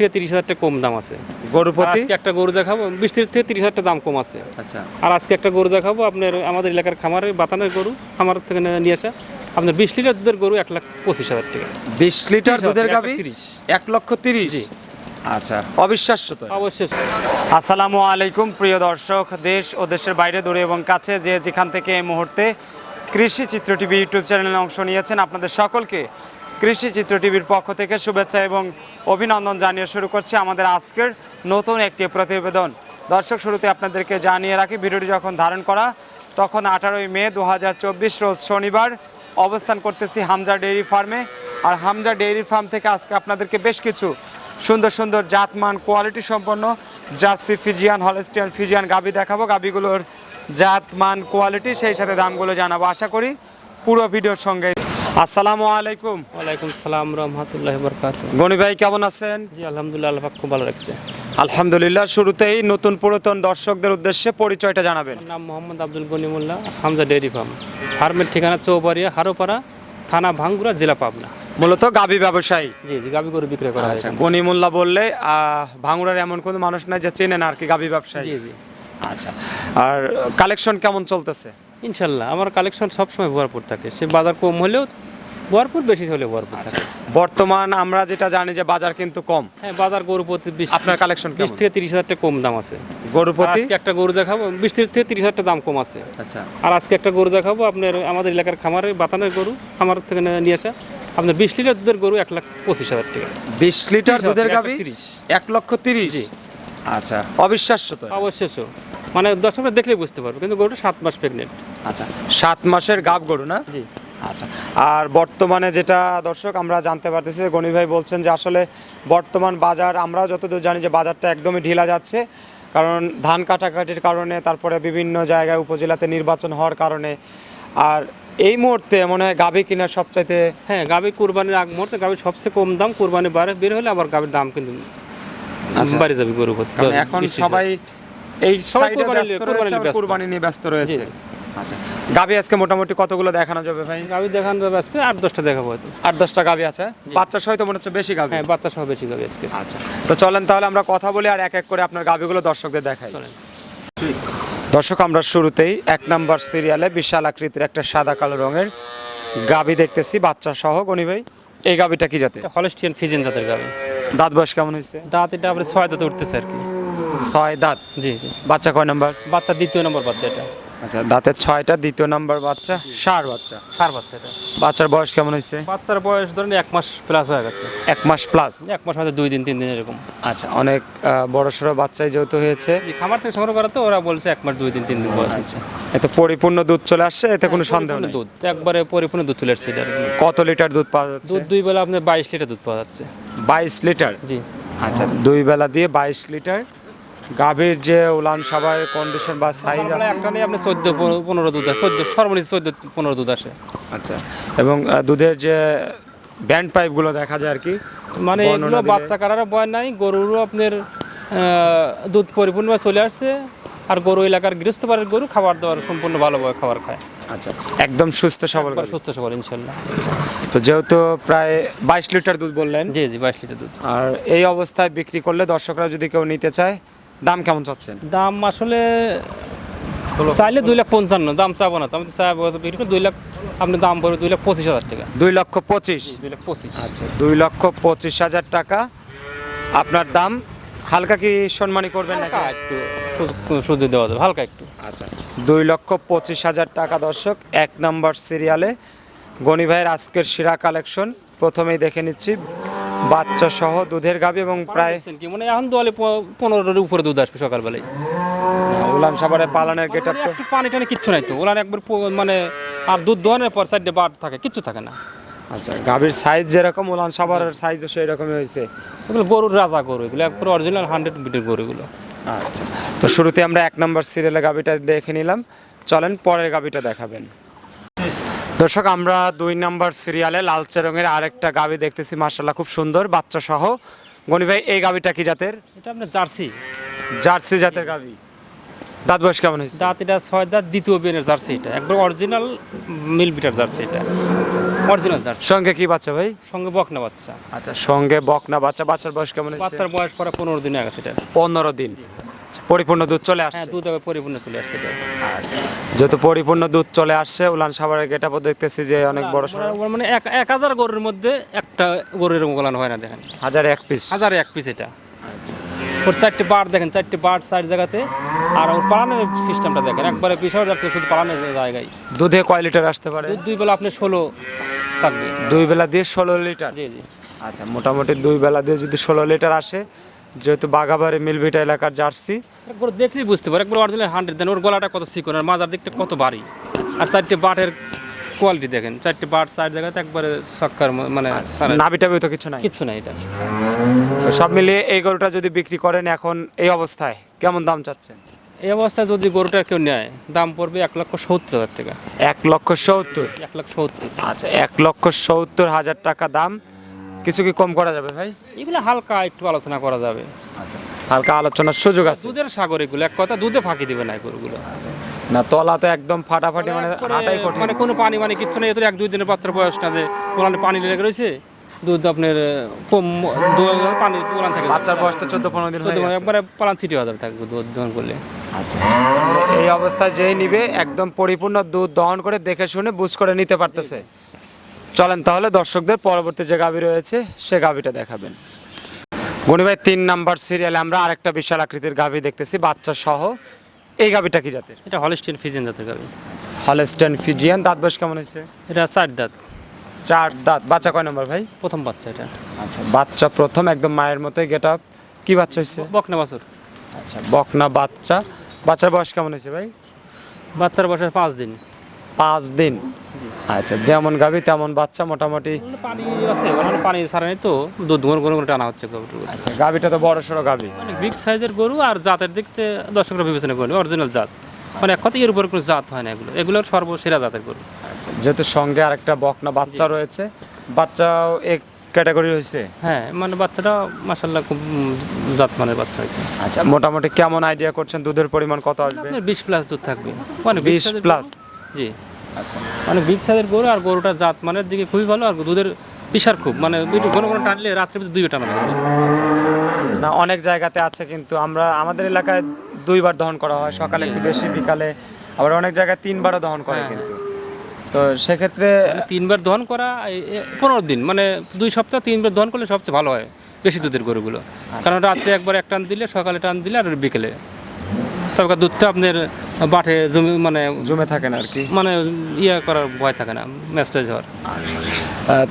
থেকে তিরিশ হাজার টাকা কম দাম আছে। গরু প্রতি? আজকে একটা গরু দেখাবো বিশ থেকে তিরিশ হাজার টাকা দাম কম আছে। আচ্ছা। আর আজকে একটা গরু দেখাবো আপনার আমাদের এলাকার খামারের বাতানের গরু খামার থেকে নিয়ে আসা। আপনার বিশ লিটার দুধের গরু এক লাখ পঁচিশ হাজার টাকা। বিশ লিটার দুধের গাবি তিরিশ। এক লক্ষ তিরিশ? আচ্ছা অবিশ্বাস্য তো অবশ্যই। আসসালামু আলাইকুম প্রিয় দর্শক দেশ ও দেশের বাইরে দূরে এবং কাছে যে যেখান থেকে এই মুহূর্তে কৃষি চিত্র টিভি ইউটিউব চ্যানেলে অংশ নিয়েছেন আপনাদের সকলকে কৃষি চিত্র টিভির পক্ষ থেকে শুভেচ্ছা এবং অভিনন্দন জানিয়ে শুরু করছি আমাদের আজকের নতুন একটি প্রতিবেদন। দর্শক, শুরুতে আপনাদেরকে জানিয়ে রাখি, ভিডিওটি যখন ধারণ করা, তখন আঠারোই মে দু হাজার চব্বিশ রোজ শনিবার অবস্থান করতেছি হামজা ডেইরি ফার্মে। আর হামজা ডেইরি ফার্ম থেকে আজকে আপনাদেরকে বেশ কিছু সুন্দর সুন্দর জাতমান কোয়ালিটি সম্পন্ন জার্সি ফিজিয়ান, হলেস্টিয়ান ফিজিয়ান গাবি দেখাবো। গাবিগুলোর জাত মান কোয়ালিটি, সেই সাথে দামগুলো জানাব। আশা করি পুরো ভিডিওর সঙ্গে আসসালামু আলাইকুম। ওয়ালাইকুম সালাম রহমতুল্লাহ বরকাত গনি ভাই কেমন আছেন? জি আলহামদুলিল্লাহ আল্লাহ খুব ভালো রাখছে। আলহামদুলিল্লাহ শুরুতেই নতুন পুরাতন দর্শকদের উদ্দেশ্যে পরিচয়টা জানাবেন। নাম মোহাম্মদ আব্দুল গনিমুল্লাহ হামজা ডেয়ারি ফার্ম। ফার্মের ঠিকানা চৌবাড়িয়া হারোপাড়া থানা ভাঙ্গুরা জেলা পাবনা। মূলত গাবি ব্যবসায়ী। জি জি গাবি গরু বিক্রয় করা হয় আচ্ছা গনিমুল্লাহ বললে আহ, ভাঙুড়ার এমন কোনো মানুষ নাই যে চেনেন আর কি গাবি ব্যবসায়ী। জি জি। আচ্ছা আর কালেকশন কেমন চলতেছে? ইনশাল্লাহ আমার কালেকশন সবসময় ভরপুর থাকে। সে বাজার কম হলেও ভরপুর বেশি হলেও ভরপুর থাকে। বর্তমান আমরা যেটা জানি যে বাজার কিন্তু কম। হ্যাঁ বাজার গরু প্রতি বিশ আপনার কালেকশন বিশ থেকে তিরিশ হাজার টাকা কম দাম আছে। গরু প্রতি? আজকে একটা গরু দেখাবো বিশ থেকে তিরিশ হাজার টাকা দাম কম আছে। আচ্ছা। আর আজকে একটা গরু দেখাবো আপনার আমাদের এলাকার খামারে বাতানের গরু খামার থেকে নিয়ে আসা। আপনার বিশ লিটার দুধের গরু এক লাখ পঁচিশ হাজার টাকা। বিশ লিটার দুধের এক তিরিশ। এক লক্ষ তিরিশ। আচ্ছা অবিশ্বাস্য তো অবশ্যই। মানে দর্শকরা দেখলেই বুঝতে পারবে কিন্তু গরুটা সাত মাস প্রেগনেন্ট আচ্ছা সাত মাসের গাব গরু না? জি। আচ্ছা আর বর্তমানে যেটা দর্শক আমরা জানতে পারতেছি যে গণি ভাই বলছেন যে আসলে বর্তমান বাজার আমরাও যতদূর জানি যে বাজারটা একদমই ঢিলা যাচ্ছে। কারণ ধান কাটাকাটির কারণে তারপরে বিভিন্ন জায়গায় উপজেলাতে নির্বাচন হওয়ার কারণে। আর এই মুহূর্তে মনে হয় গাভী কেনার সবচাইতে হ্যাঁ গাভী কুরবানির আগ মুহূর্তে গাভীর সবচেয়ে কম দাম কুরবানি বাড়ে বের হলে আবার গাভীর দাম কিন্তু। বাড়ে যাবে গরু এখন সবাই এই সাইডে কুরবানি নিয়ে- ব্যস্ত। রয়েছে। আচ্ছা। গাভী আজকে মোটামুটি কতগুলো দেখানো যাবে ভাই? গাভী দেখান যাবে আজকে আট দশটা দেখাবো হয়তো। আট দশটা গাভী আছে? বাচ্চা সহিত মনে হচ্ছে বেশি গাভী? হ্যাঁ বাচ্চা সহ বেশি গাভী আজকে। আচ্ছা। তো চলেন তাহলে আমরা কথা বলি আর এক এক করে আপনার গাভীগুলো দর্শকদের দেখাই। দর্শক আমরা শুরুতেই এক নাম্বার সিরিয়ালে বিশাল আকৃতির একটা সাদা কালো রঙের গাবি দেখতেছি বাচ্চা সহ। গনি ভাই এই গাবিটা কি জাতে হলস্টিয়ান ফিজেন জাতের গাভী। দাঁত বয়স কেমন হয়েছে? দাঁত এটা আপনি ছয় দাঁত উঠতেছে আর কি। ছয় দাঁত? জি জি। বাচ্চা কয় নাম্বার? বাচ্চা দ্বিতীয় নম্বর বাচ্চা এটা। আচ্ছা দাঁতের ছয়টা দ্বিতীয় নাম্বার বাচ্চা সার বাচ্চা? সার বাচ্চা এটা। বাচ্চার বয়স কেমন হয়েছে? বাচ্চার বয়স ধরেন এক মাস প্লাস হয়ে গেছে। এক মাস প্লাস এক মাস হয়তো দুই দিন তিন দিন এরকম। আচ্ছা অনেক বড় সড়ো বাচ্চাই যেহেতু হয়েছে। খামার থেকে সংগ্রহ করা তো ওরা বলছে এক মাস দুই দিন তিন দিন বয়স হচ্ছে এতে পরিপূর্ণ দুধ চলে আসছে এতে কোনো সন্দেহ পরিপূর্ণ নেই? দুধ। একবারে পরিপূর্ণ দুধ চলে আসছে। কত লিটার দুধ পাওয়া যাচ্ছে? দুধ দুই বেলা আপনার বাইশ লিটার দুধ পাওয়া যাচ্ছে। বাইশ লিটার? জি। আচ্ছা দুই বেলা দিয়ে বাইশ লিটার। গাভীর যে উলান সাবার কন্ডিশন বা সাইজ আছে একটা নিয়ে আপনি চোদ্দ পনেরো দুধ আসে চোদ্দ সর্বনিম্ন চোদ্দ পনেরো দুধ আসে। আচ্ছা এবং দুধের যে ব্যান্ড পাইপগুলো দেখা যায় আর কি মানে এগুলো বাচ্চা কাটারও ভয় নাই গরুরও আপনার দুধ পরিপূর্ণভাবে চলে আসছে। আর গরু এলাকার গৃহস্থবাড়ির গরু খাবার দাবার সম্পূর্ণ ভালোভাবে খাবার খায়। আচ্ছা একদম সুস্থ সবল সুস্থ সবল ইনশাল্লাহ। তো যেহেতু প্রায় বাইশ লিটার দুধ বললেন জি জি বাইশ লিটার দুধ। আর এই অবস্থায় বিক্রি করলে দর্শকরা যদি কেউ নিতে চায় দাম কেমন চাচ্ছেন? দাম আসলে চাইলে দুই লাখ পঞ্চান্ন দাম চাবো না তো আমি চাইব বিক্রি করে দুই লাখ আপনি দাম পড়বে দুই লাখ পঁচিশ হাজার টাকা। দুই লক্ষ পঁচিশ। দুই লাখ পঁচিশ। আচ্ছা দুই লক্ষ পঁচিশ হাজার টাকা। আপনার দাম হালকা কি সম্মানী করবেন নাকি? হালকা একটু সুযোগ দেওয়া যাবে হালকা একটু। আচ্ছা। দুই লক্ষ পঁচিশ হাজার টাকা দর্শক এক নম্বর সিরিয়ালে গনি ভাইয়ের আজকের শিরা কালেকশন। প্রথমেই দেখে নিচ্ছি বাচ্চা সহ দুধের গাবি এবং প্রায় কি? মানে এখন দোয়ালে পনেরোর উপরে দুধ আসবে সকালবেলায়। উলান সাবারে পালানের গেট তো পানি টানি কিচ্ছু নাই তো। ওলার একবার মানে আর দুধ দোয়ানোর পর সাইডে বার থাকে কিচ্ছু থাকে না। আচ্ছা গাবির সাইজ যেরকম উলান সাবারের সাইজও সেই রকমই হয়েছে এগুলো গরুর রাজা গরু এগুলো একবার অরিজিনাল হান্ড্রেড বিটের গরু এগুলো। আচ্ছা তো শুরুতে আমরা এক নম্বর সিরিয়ালে গাবিটা দেখে নিলাম। চলেন পরের গাবিটা দেখাবেন। দর্শক আমরা দুই নম্বর সিরিয়ালে লালচে রঙের আরেকটা গাবি দেখতেছি মার্শাল্লাহ খুব সুন্দর বাচ্চা সহ গনি ভাই এই গাবিটা কি জাতের? এটা আপনার জার্সি। জার্সি জাতের গাবি দাঁত বয়স কেমন হয়েছে? দাঁত এটা ছয় দাঁত দ্বিতীয় বিয়ানের জার্সি এটা। একবার অরিজিনাল মিল বিটার জার্সি এটা। অরিজিনাল জার্সি সঙ্গে কি বাচ্চা ভাই? সঙ্গে বকনা বাচ্চা। আচ্ছা সঙ্গে বকনা বাচ্চা। বাচ্চার বয়স কেমন হয়েছে? বাচ্চার বয়স পরে পনেরো দিনে গেছে এটা। পনেরো দিন। আচ্ছা, পরিপূর্ণ দুধ চলে আসছে? হ্যাঁ দুধ আবার পরিপূর্ণ চলে আসছে আচ্ছা যেহেতু পরিপূর্ণ দুধ চলে আসছে উলান সাভারের গেটাপও দেখতেছি যে অনেক বড় সড়ো মানে এক এক হাজার গরুর মধ্যে একটা গরুর মোগলান হয় না দেখেন। হাজার এক পিস হাজার এক পিস এটা। ওর চারটে বার দেখেন চারটে বার চার জায়গাতে। আর ওর পালানের সিস্টেমটা দেখেন একবারে পিছাও যাচ্ছে শুধু পালানের জায়গায়। দুধে কয় লিটার আসতে পারে? দুই বেলা আপনি ষোলো থাকবে। দুই বেলা দিয়ে ষোলো লিটার? জি জি। আচ্ছা মোটামুটি দুই বেলা দিয়ে যদি ষোলো লিটার আসে যেহেতু বাগাবাড়ি মিলভিটা এলাকার জার্সি। একবার দেখলেই বুঝতে পারে একবার অরিজিনাল হান্ড্রেড দেন ওর গলাটা কত চিকন আর মাজার দিকটা কত ভারী। আর চারটে বাটের কোয়ালিটি দেখেন চারটে বাট চার জায়গাতে একবারে সক্কার মানে সারা- নাবি টাবি তো কিছু নাই? কিছু নাই এটা। তো সব মিলিয়ে এই গরুটা যদি বিক্রি করেন এখন এই অবস্থায় কেমন দাম চাচ্ছেন? এই অবস্থায় যদি গরুটা কেউ নেয় দাম পড়বে এক লক্ষ সত্তর হাজার টাকা। এক লক্ষ সত্তর? এক লক্ষ সত্তর। আচ্ছা এক লক্ষ সত্তর হাজার টাকা দাম। কিছু কি কম করা যাবে ভাই? এগুলো হালকা একটু আলোচনা করা যাবে। হালকা আলোচনার সুযোগ আছে। দুধের সাগর এগুলো এক কথা দুধে ফাঁকি দিবে না গরুগুলো। না তলা তো একদম ফাটাফাটি মানে হাঁটাই কঠিন। মানে কোনো পানি মানে কিচ্ছু নেই এত এক দুই দিনের পাত্র বয়স না যে পানি লেগে রয়েছে। দুধ আপনার কম দু- পানি ওলান থাকে। বাচ্চার বয়স তো চোদ্দ পনেরো দিন চোদ্দ একবারে পালান ছিটি হাজার থাকবে দুধ দহন করলে। আচ্ছা। এই অবস্থায় যেই নিবে একদম পরিপূর্ণ দুধ দহন করে দেখে শুনে বুঝ করে নিতে পারতেছে। চলেন তাহলে দর্শকদের পরবর্তী যে গাভী রয়েছে সে গাভীটা দেখাবেন। গনি ভাই তিন নাম্বার সিরিয়ালে আমরা আরেকটা বিশাল আকৃতির গাভী দেখতেছি বাচ্চা সহ। এই গাভীটা কি জাতের? এটা হলিস্টিন ফিজেন জাতের গাবি। হলেস্টেন ফিজিয়ান দাঁত বয়স কেমন হয়েছে? এটা চার দাঁত। চার দাঁত। বাচ্চা কয় নম্বর ভাই? প্রথম বাচ্চা এটা। আচ্ছা বাচ্চা প্রথম একদম মায়ের মতোই গেট আপ কি বাচ্চা হয়েছে বকনা বাছুর। আচ্ছা বকনা বাচ্চা। বাচ্চার বয়স কেমন হয়েছে ভাই? বাচ্চার বয়স পাঁচ দিন। পাঁচ দিন। আচ্ছা যেমন গাভী তেমন বাচ্চা মোটামুটি। পানি আছে ওখানে পানি ছাড়া নেই তো। দুধ ঘন করে টানা হচ্ছে আচ্ছা গাভীটা তো বড় সড়ো অনেক বিগ সাইজের গরু আর জাতের দিক থেকে দর্শকরা বিবেচনা করবে অরিজিনাল জাত। মানে এক কথা এর উপর কোনো জাত হয় না এগুলো। এগুলোর সর্বসেরা জাতের গরু। যেহেতু সঙ্গে আরেকটা বকনা বাচ্চা রয়েছে বাচ্চাও এক ক্যাটাগরি হয়েছে হ্যাঁ মানে বাচ্চাটা মাসাল্লাহ খুব উম, জাত মানের বাচ্চা হয়েছে আচ্ছা মোটামুটি কেমন আইডিয়া করছেন? দুধের পরিমাণ কত আসবে? বিশ প্লাস দুধ থাকবে। মানে বিশ প্লাস? জি। আচ্ছা। মানে বিগ সাইজের গরু আর গরুটার জাত মানের দিকে খুবই ভালো আর দুধের পিসার খুব। মানে দুটো ঘন ঘন টানলে রাত্রে ভিতরে দুই টানা লাগবে না অনেক জায়গাতে আছে কিন্তু আমরা আমাদের এলাকায় দুইবার দহন করা হয়। সকালে একটু বেশি বিকালে। আবার অনেক জায়গায় তিনবারও দহন করে হ্যাঁ, কিন্তু। তো সেক্ষেত্রে মানে তিনবার দহন করা পনেরো দিন মানে দুই সপ্তাহ তিনবার দহন করলে সবচেয়ে ভালো হয় বেশি দুধের গরুগুলো। কারণ রাত্রে একবার এক টান দিলে সকালে টান দিলে আর বিকেলে। তবে দুধটা আপনার বাটে জমি মানে জমে থাকে না আর কি। মানে ইয়ে করার ভয় থাকে না ম্যাস্টেজ হওয়ার।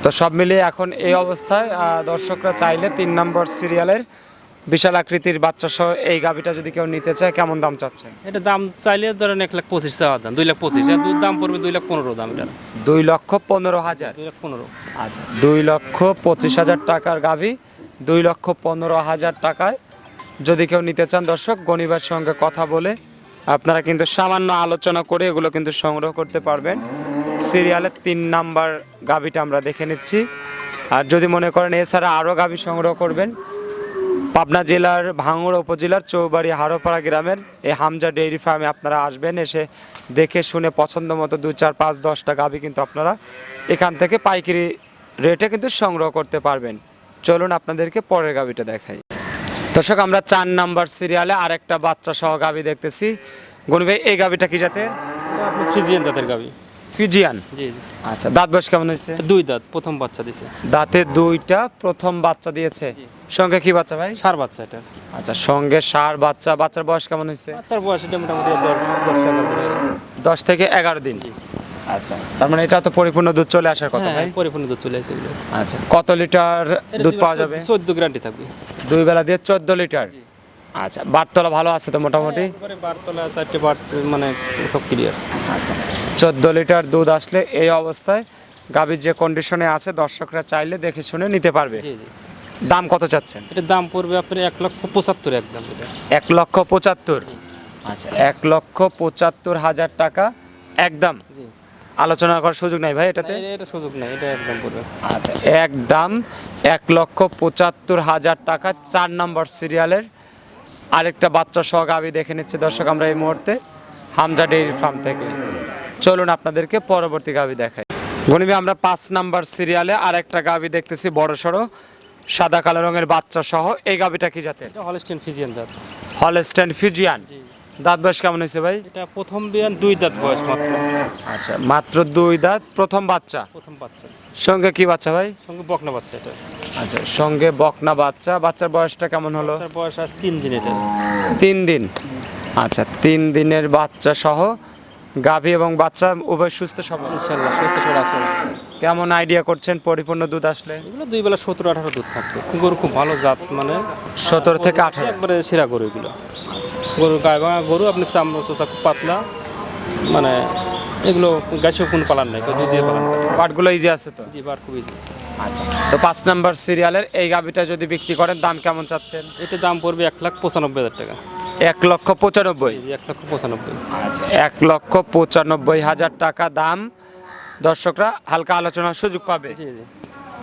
তো সব মিলিয়ে এখন এই অবস্থায় দর্শকরা চাইলে তিন নম্বর সিরিয়ালের বিশাল আকৃতির বাচ্চা সহ এই গাভিটা যদি কেউ নিতে চায় কেমন দাম চাচ্ছে এটা দাম চাইলে ধরেন এক লাখ পঁচিশ চাওয়া দাম দুই লাখ পঁচিশ। আর দুধ দাম পড়বে দুই লাখ পনেরো দাম এটা। দুই লক্ষ পনেরো হাজার। দুই লাখ পনেরো। আচ্ছা দুই লক্ষ পঁচিশ হাজার টাকার গাভি দুই লক্ষ পনেরো হাজার টাকায় যদি কেউ নিতে চান দর্শক গণিবার সঙ্গে কথা বলে আপনারা কিন্তু সামান্য আলোচনা করে এগুলো কিন্তু সংগ্রহ করতে পারবেন। সিরিয়ালের তিন নাম্বার গাভিটা আমরা দেখে নিচ্ছি। আর যদি মনে করেন এছাড়া আরও গাভি সংগ্রহ করবেন পাবনা জেলার ভাঙড়া উপজেলার চৌবাড়ি হারোপাড়া গ্রামের এই হামজা ডেইরি ফার্মে আপনারা আসবেন, এসে দেখে শুনে পছন্দ মতো দু চার পাঁচ দশটা গাভি কিন্তু আপনারা এখান থেকে পাইকারি রেটে কিন্তু সংগ্রহ করতে পারবেন। চলুন আপনাদেরকে পরের গাভিটা দেখাই। দর্শক, আমরা চার নাম্বার সিরিয়ালে আরেকটা বাচ্চা সহ গাভি দেখতেছি। ভাই, এই গাভিটা কি জাতের? ফ্রিজিয়ান জাতের গাবি। ফিজিয়ান? জি জি। আচ্ছা দাঁত বয়স কেমন হয়েছে? দুই দাঁত প্রথম বাচ্চা দাঁতে দুইটা প্রথম বাচ্চা দিয়েছে। সঙ্গে কি বাচ্চা ভাই? সার বাচ্চা এটা। আচ্ছা সঙ্গে সার বাচ্চা বাচ্চার বয়স কেমন হয়েছে? বাচ্চার বয়স এটা মোটামুটি দশ হয়ে থেকে এগারো দিন। আচ্ছা তার মানে এটা তো পরিপূর্ণ দুধ চলে আসার কথা হ্যাঁ ভাই? পরিপূর্ণ দুধ চলে আসে আচ্ছা কত লিটার দুধ পাওয়া যাবে? চোদ্দ গ্যারান্টি থাকবে। দুই বেলা দিয়ে চোদ্দ লিটার। আচ্ছা বারতলা ভালো আছে তো মোটামুটি? বারতলা চারটে বার্স মানে সব ক্লিয়ার চোদ্দ লিটার দুধ আসলে এই অবস্থায় গাভীর যে কন্ডিশনে আছে দর্শকরা চাইলে দেখে শুনে নিতে পারবে। দাম কত চাচ্ছেন? এটার দাম পড়বে আপনার এক লক্ষ পঁচাত্তর একদম। এক লক্ষ পঁচাত্তর? আচ্ছা এক লক্ষ পঁচাত্তর হাজার টাকা একদম? আলোচনা করার সুযোগ নাই ভাই এটাতে? এটা- এটা সুযোগ নেই এটা একদম পড়বে। আচ্ছা একদম এক লক্ষ পঁচাত্তর হাজার টাকা চার নম্বর সিরিয়ালের আরেকটা বাচ্চা সহ গাভি দেখে নিচ্ছি। দর্শক আমরা এই মুহূর্তে হামজা ডেইরি ফার্ম থেকে। চলুন আপনাদেরকে পরবর্তী গাভি দেখাই। গণিবে আমরা পাঁচ নাম্বার সিরিয়ালে আরেকটা গাভি দেখতেছি বড় সড়ো সাদা কালো রঙের বাচ্চা সহ। এই গাভিটা কি জাতের? হলস্টেন ফিজিয়ান জাত। হলস্টেন ফিজিয়ান দাঁত বয়স কেমন হয়েছে ভাই? এটা প্রথম বিয়ান দুই দাঁত বয়স মাত্র। আচ্ছা মাত্র দুই দাঁত প্রথম বাচ্চা? প্রথম বাচ্চা। সঙ্গে কি বাচ্চা ভাই? সঙ্গে বকনা বাচ্চা এটা। আচ্ছা সঙ্গে বকনা বাচ্চা বাচ্চার বয়সটা কেমন হলো? তার বয়স আজ তিন দিন এটা। তিন দিন। আচ্ছা তিন দিনের বাচ্চা সহ গাভী এবং বাচ্চা উভয় সুস্থ সবল। ইনশাল্লাহ সুস্থ সবল আছে। কেমন আইডিয়া করছেন পরিপূর্ণ দুধ আসলে? এগুলো দুই বেলা সতেরো আঠারো দুধ থাকতো গরু খুব ভালো জাত মানে সতেরো থেকে আঠারো। একবারে সেরা গরু এগুলো। গরু গায়ে ভাঙা গরু আপনি চামড়া চোষা খুব পাতলা মানে এগুলো গাছেও কোনো পালান নাই দুধ দিয়ে পালান পাটগুলো ইজি আছে তো? জি বার খুব ইজি আচ্ছা তো পাঁচ নাম্বার সিরিয়ালের এই গাভীটা যদি বিক্রি করেন দাম কেমন চাচ্ছেন? এটার দাম পড়বে এক লাখ পঁচানব্বই হাজার টাকা। এক লক্ষ পঁচানব্বই? এক লক্ষ পঁচানব্বই। আচ্ছা এক লক্ষ পঁচানব্বই হাজার টাকা দাম। দর্শকরা হালকা আলোচনার সুযোগ পাবে। জি জি।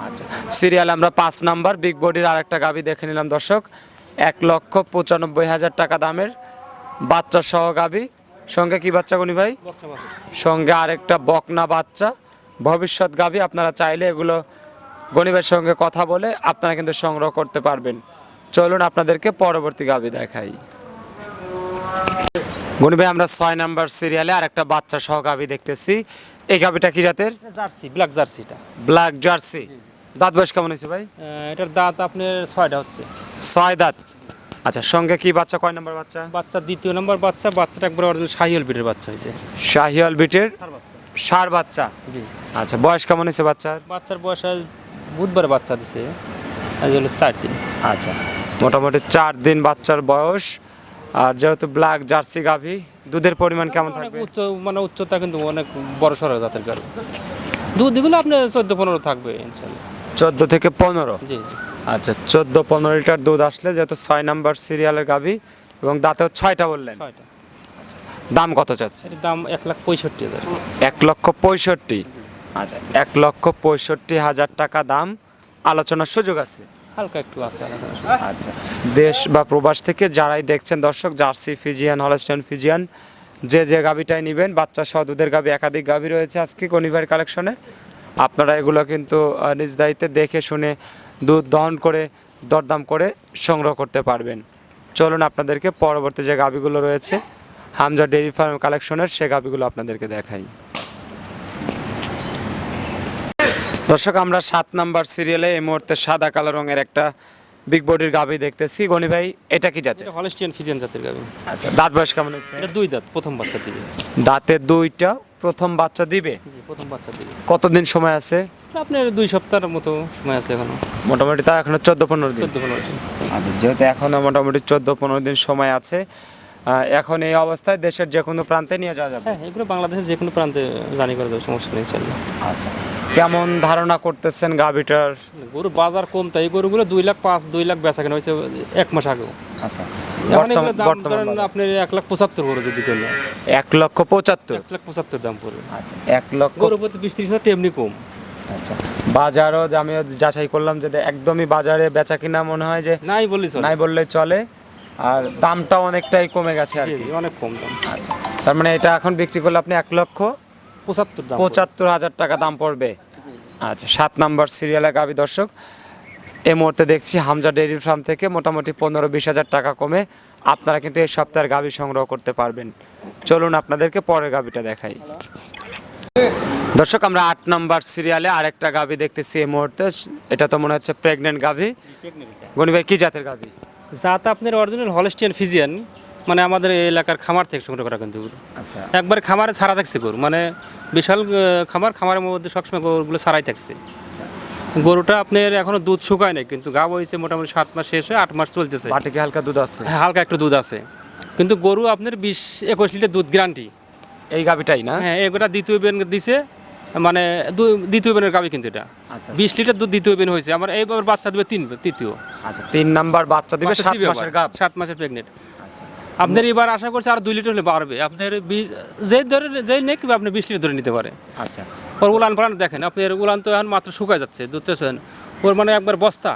আচ্ছা সিরিয়াল আমরা পাঁচ নাম্বার বিগ বডির আরেকটা গাভি দেখে নিলাম দর্শক। এক লক্ষ পঁচানব্বই হাজার টাকা দামের বাচ্চা সহ গাভি। সঙ্গে কি বাচ্চা গনি ভাই? সঙ্গে আরেকটা বকনা বাচ্চা। ভবিষ্যৎ গাভি আপনারা চাইলে এগুলো গণিবের সঙ্গে কথা বলে আপনারা কিন্তু সংগ্রহ করতে পারবেন। চলুন আপনাদেরকে পরবর্তী গাবি দেখাই। গণি ভাই আমরা ছয় নাম্বার সিরিয়ালে আরেকটা বাচ্চা সহ গাভি দেখতেছি। এই গাবিটা কি জাতের? Jersey black জার্সিটা। Black jersey. দাঁত বয়স কেমন হয়েছে ভাই? এটার দাঁত আপনার ছয়টা হচ্ছে। ছয় দাঁত। আচ্ছা সঙ্গে কি বাচ্চা? কয় নম্বর বাচ্চা? বাচ্চা দ্বিতীয় নম্বর বাচ্চা বাচ্চাটা একবার অরিজিনাল শাহিওল বিটের বাচ্চা হয়েছে। শাহিয়াল বিটের সার বাচ্চা। জি। আচ্ছা বয়স কেমন হয়েছে বাচ্চার? বাচ্চার বয়স আজ বুধবার বাচ্চা দিছে। আজ হলো চার দিন। আচ্ছা মোটামুটি চার দিন বাচ্চার বয়স। আর যেহেতু ব্ল্যাক জার্সি গাভি দুধের পরিমাণ কেমন থাকবে? উচ্চ মানে উচ্চতা কিন্তু অনেক বড় সড়ো জাতের গাড়ি দুধ এগুলো আপনার চোদ্দ পনেরো থাকবে ইনশাল্লাহ। চোদ্দ থেকে পনেরো। জি। আচ্ছা চোদ্দ পনেরো লিটার দুধ আসলে যেহেতু ছয় নাম্বার সিরিয়ালের গাবি এবং দাঁতেও ছয়টা বললেন। ছয়টা। দাম কত চাচ্ছে দাম এক লাখ পঁয়ষট্টি হাজার। এক লক্ষ পঁয়ষট্টি। আচ্ছা এক লক্ষ পঁয়ষট্টি হাজার টাকা দাম। আলোচনার সুযোগ আছে? হালকা একটু আছে আচ্ছা দেশ বা প্রবাস থেকে যারাই দেখছেন দর্শক জার্সি ফিজিয়ান হলস্টাইন ফিজিয়ান যে যে গাবিটাই নেবেন বাচ্চা সহ দুধের গাবি একাধিক গাবি রয়েছে আজকে কনিভার কালেকশনে। আপনারা এগুলো কিন্তু নিজ দায়িত্বে দেখে শুনে দুধ দহন করে দরদাম করে সংগ্রহ করতে পারবেন। চলুন আপনাদেরকে পরবর্তী যে গাবিগুলো রয়েছে হামজা ডেইরি ফার্ম কালেকশনের সে গাবিগুলো আপনাদেরকে দেখাই। দর্শক আমরা সাত নাম্বার সিরিয়ালে এই মুহূর্তে সাদা কালো রঙের একটা বিগ বডির গাভি দেখতেছি। গনি ভাই এটা কি জাতের? হলস্টিয়ান ফিজিয়ান জাতের গাবি। আচ্ছা দাঁত বয়স কেমন হয়েছে? এটা দুই দাঁত প্রথম বাচ্চা দিবে দাঁতের দুইটা প্রথম বাচ্চা দিবে? জি প্রথম বাচ্চা দিবে। কতদিন সময় আছে? আপনার দুই সপ্তাহের মতো সময় আছে এখনও। মোটামুটি তা এখনও চোদ্দ পনেরো দিন। চোদ্দ পনেরো দিন। আচ্ছা যেহেতু এখনও মোটামুটি চোদ্দ পনেরো দিন সময় আছে এখন এই অবস্থায় দেশের যে কোনো প্রান্তে নিয়ে যাওয়া যাবে। হ্যাঁ এগুলো বাংলাদেশের যে কোনো প্রান্তে জানি করে দেবে সমস্যা নেই ইনশাল্লাহ আচ্ছা। কেমন ধারণা করতেছেন গাভিটার? গরু বাজার কম তাই গরুগুলো দুই লাখ পাঁচ দুই লাখ বেচা কেনা হয়েছে এক মাস আগেও। আচ্ছা। এখন এগুলো বর্তমান দাম বর্তমান ধরেন বাজার। আপনি এক লাখ পঁচাত্তর গরু যদি করলে এক লক্ষ পঁচাত্তর? এক লাখ পঁচাত্তর দাম পড়বে। আচ্ছা এক লক্ষ গরু প্রতি বিশ ত্রিশ হাজার এমনি কম। আচ্ছা। বাজারও যে আমি যাচাই করলাম যে একদমই বাজারে বেচা কিনা মনে হয় যে নাই বললে চলে। আর দামটা অনেকটাই কমে গেছে আর কি। অনেক কম দাম। আচ্ছা। তার মানে এটা এখন বিক্রি করলে আপনি এক লক্ষ পঁচাত্তর। পঁচাত্তর হাজার টাকা দাম পড়বে। আচ্ছা সাত নাম্বার সিরিয়ালে গাবি দর্শক এই মুহূর্তে দেখছি হামজা ডেইরি ফার্ম থেকে মোটামুটি পনেরো বিশ হাজার টাকা কমে আপনারা কিন্তু এই সপ্তাহের গাবি সংগ্রহ করতে পারবেন। চলুন আপনাদেরকে পরের গাবিটা দেখাই। দর্শক আমরা আট নাম্বার সিরিয়ালে আরেকটা গাবি দেখতেছি এই মুহূর্তে। এটা তো মনে হচ্ছে প্রেগনেন্ট গাবি। গনি ভাই কি জাতের গাবি? জাত আপনার অরিজিনাল হলস্টিয়ান ফিজিয়ান মানে আমাদের এলাকার খামার থেকে সংগ্রহ করা কিন্তু গরু। আচ্ছা। একবার খামারে ছাড়া থাকছে গরু মানে বিশাল খামার খামারের মধ্যে সবসময় গরুগুলো ছাড়াই থাকছে। গরুটা আপনার এখনও দুধ শুকায় নাই কিন্তু গা হয়েছে মোটামুটি সাত মাস শেষ হয়ে আট মাস চলতেছে। বাটে কি হালকা দুধ আছে। হ্যাঁ, হালকা একটু দুধ আছে। কিন্তু গরু আপনার বিশ একুশ লিটার দুধ গ্যারান্টি এই গাবিটাই না? হ্যাঁ এগুলা দ্বিতীয় বেন দিছে মানে দ্বিতীয় বেনের গাবি কিন্তু এটা। আচ্ছা। বিশ লিটার দুধ দ্বিতীয় বেন হয়েছে। আমার এইবার বাচ্চা দেবে তিন তৃতীয়। আচ্ছা তিন নাম্বার বাচ্চা দিবে সাত মাসের গাব। সাত মাসের প্রেগনেন্ট আপনার এবার আশা করছে আর দুই লিটার হলে বাড়বে। আপনার যেই ধরে যেই নেই কিংবা আপনি বিশ লিটার ধরে নিতে পারে। আচ্ছা। ওর উলান পালান দেখেন আপনার উলান তো এখন মাত্র শুকায় যাচ্ছে দুধ তো ওর মানে একবার বস্তা।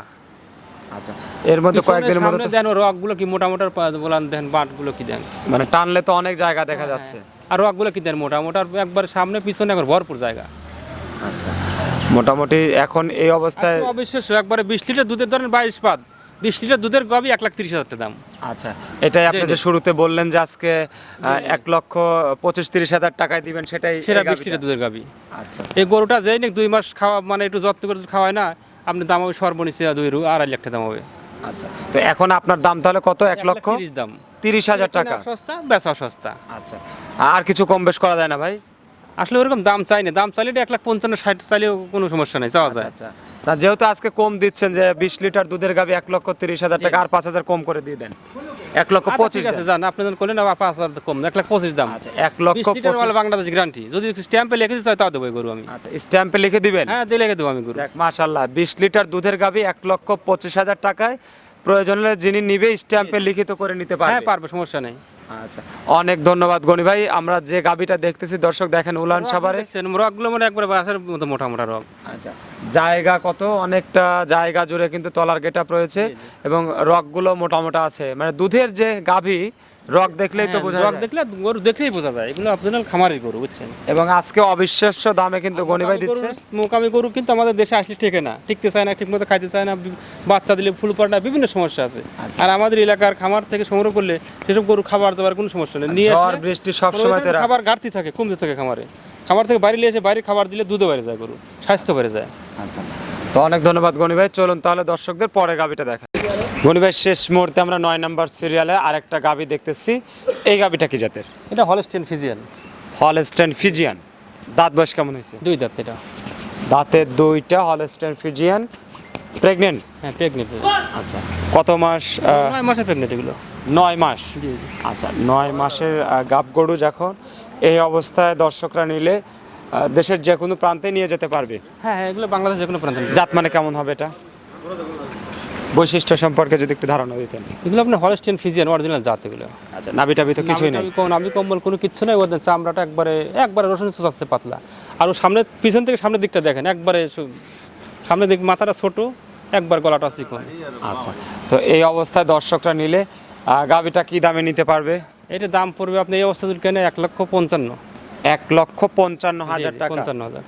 আচ্ছা। এর মধ্যে কয়েকদিনের মধ্যে দেন রকগুলো কি মোটা মোটা বলান দেন বাঁটগুলো কি দেন। মানে টানলে তো অনেক জায়গা দেখা যাচ্ছে। আর রকগুলো কি দেন মোটা মোটা একবার সামনে পিছনে একবার ভরপুর জায়গা। আচ্ছা মোটামুটি এখন এই অবস্থায় আজকে অবিশ্বাস্য একবারে বিশ লিটার দুধের ধরেন বাইশ পাত। বিশ লিটার দুধের গাবি এক লাখ তিরিশ হাজার টাকা দাম। আচ্ছা এটাই আপনি যে শুরুতে বললেন যে আজকে এক লক্ষ পঁচিশ তিরিশ হাজার টাকায় দিবেন সেটাই সেটা বিশ? লিটার দুধের গাবি। আচ্ছা এই গরুটা যেই নাকি দুই মাস খাওয়া মানে একটু যত্ন করে খাওয়ায় না আপনি দাম হবে সর্বনিচে দুই রু আড়াই লাখ টাকা দাম হবে। আচ্ছা তো এখন আপনার দাম তাহলে কত? এক লক্ষ তিরিশ দাম। তিরিশ হাজার টাকা। সস্তা বেচা সস্তা। আচ্ছা আর কিছু কম বেশ করা যায় না ভাই? আসলে ওরকম দাম চাই না। দাম চাইলে এক লাখ পঞ্চান্ন ষাট চাইলেও কোনো সমস্যা নেই চাওয়া যায়। আচ্ছা তা যেহেতু আজকে কম দিচ্ছেন যে বিশ লিটার দুধের গাবি এক লক্ষ তিরিশ হাজার টাকা আর পাঁচ হাজার কম করে দিয়ে দেন। এক লক্ষ আচ্ছা, পঁচিশ আছে যান আপনি যখন করলেন পাঁচ হাজার কম এক লাখ পঁচিশ দাম। আচ্ছা এক লক্ষ ওয়ালা বাংলাদেশ গ্যারান্টি যদি স্ট্যাম্পে লিখে দিতে হয় তাও দেবো গরু আমি। আচ্ছা স্ট্যাম্পে লিখে দিবেন? হ্যাঁ দিয়ে লিখে দেবো আমি গরু। মাশাল্লাহ বিশ লিটার দুধের গাবি এক লক্ষ পঁচিশ হাজার টাকায়। প্রয়োজন হলে যিনি নিবে স্ট্যাম্পে লিখিত করে নিতে হ্যাঁ পারবে পারবে সমস্যা নেই। আচ্ছা অনেক ধন্যবাদ গনি ভাই। আমরা যে গাবিটা দেখতেছি দর্শক দেখেন উলান সাবারে রগগুলো মানে একবার বাসার মতো মোটা মোটা রক আচ্ছা জায়গা কত? অনেকটা জায়গা জুড়ে কিন্তু তলার গেটআপ রয়েছে এবং রকগুলো মোটা মোটা আছে। মানে দুধের যে গাভী রক দেখলেই তো বোঝা রক হ্যাঁ, দেখলে গরু দেখলেই বোঝা যায়। এগুলো খামারের গরু বুঝছেন? এবং আজকে অবিশ্বাস্য দামে কিন্তু গনি ভাই দিচ্ছে। মোকামি গরু কিন্তু আমাদের দেশে আসলে ঠেকে না। টিকতে চায় না ঠিক মতো খাইতে চায় না বাচ্চা দিলে ফুল পড়ে না বিভিন্ন সমস্যা আছে। আচ্ছা। আর আমাদের এলাকার খামার থেকে সংগ্রহ করলে সেসব গরু খাবার দেওয়ার কোনো সমস্যা নেই। নিয়ে বৃষ্টি সব সময় খাবার ঘাটতি থাকে কমতে থাকে খামারে। খামার থেকে বাইরে নিয়ে এসে বাইরে খাবার দিলে দুধও বেড়ে যায় গরু স্বাস্থ্য বেড়ে যায়। আচ্ছা। তো অনেক ধন্যবাদ গণি ভাই। চলুন তাহলে দর্শকদের পরে গাবিটা দেখা গণি ভাই শেষ মুহূর্তে আমরা নয় নাম্বার সিরিয়ালে আরেকটা গাবি দেখতেছি। এই গাবিটা কি জাতের? এটা হলস্টেন ফিজিয়ান হলস্টেন ফিজিয়ান দাঁত বয়স কেমন হয়েছে? দুই দাঁত এটা। দাঁতের দুইটা হলস্টেন ফিজিয়ান প্রেগনেন্ট হ্যাঁ প্রেগনেন্ট আচ্ছা। কত মাস নয় মাসের প্রেগনেন্ট এগুলো। নয় মাস? আচ্ছা নয় মাসের গাব গরু যখন এই অবস্থায় দর্শকরা নিলে দেশের যে কোনো প্রান্তে নিয়ে যেতে পারবে। হ্যাঁ হ্যাঁ এগুলো বাংলাদেশ যে কোনো প্রান্তে জাত মানে কেমন হবে এটা? বৈশিষ্ট্য সম্পর্কে যদি একটু ধারণা দিতেন। এগুলো আপনার হলস্টেন ফিজিয়ান অরিজিনাল জাত এগুলো। আচ্ছা নাবি টাভি তো কিছুই নেই। কম আমি কম্বল কোনো কিছু নাই ওদের চামড়াটা একবারে একবারে রসুন চাচ্ছে পাতলা। আর ও সামনে পিছন থেকে সামনের দিকটা দেখেন একবারে সামনের দিক মাথাটা ছোট একবার গলাটা চিকন। আচ্ছা তো এই অবস্থায় দর্শকরা নিলে গাভীটা কি দামে নিতে পারবে? এটা দাম পড়বে আপনি এই অবস্থা কেনে এক লক্ষ পঞ্চান্ন। এক লক্ষ পঞ্চান্ন হাজার টাকা। পঞ্চান্ন হাজার।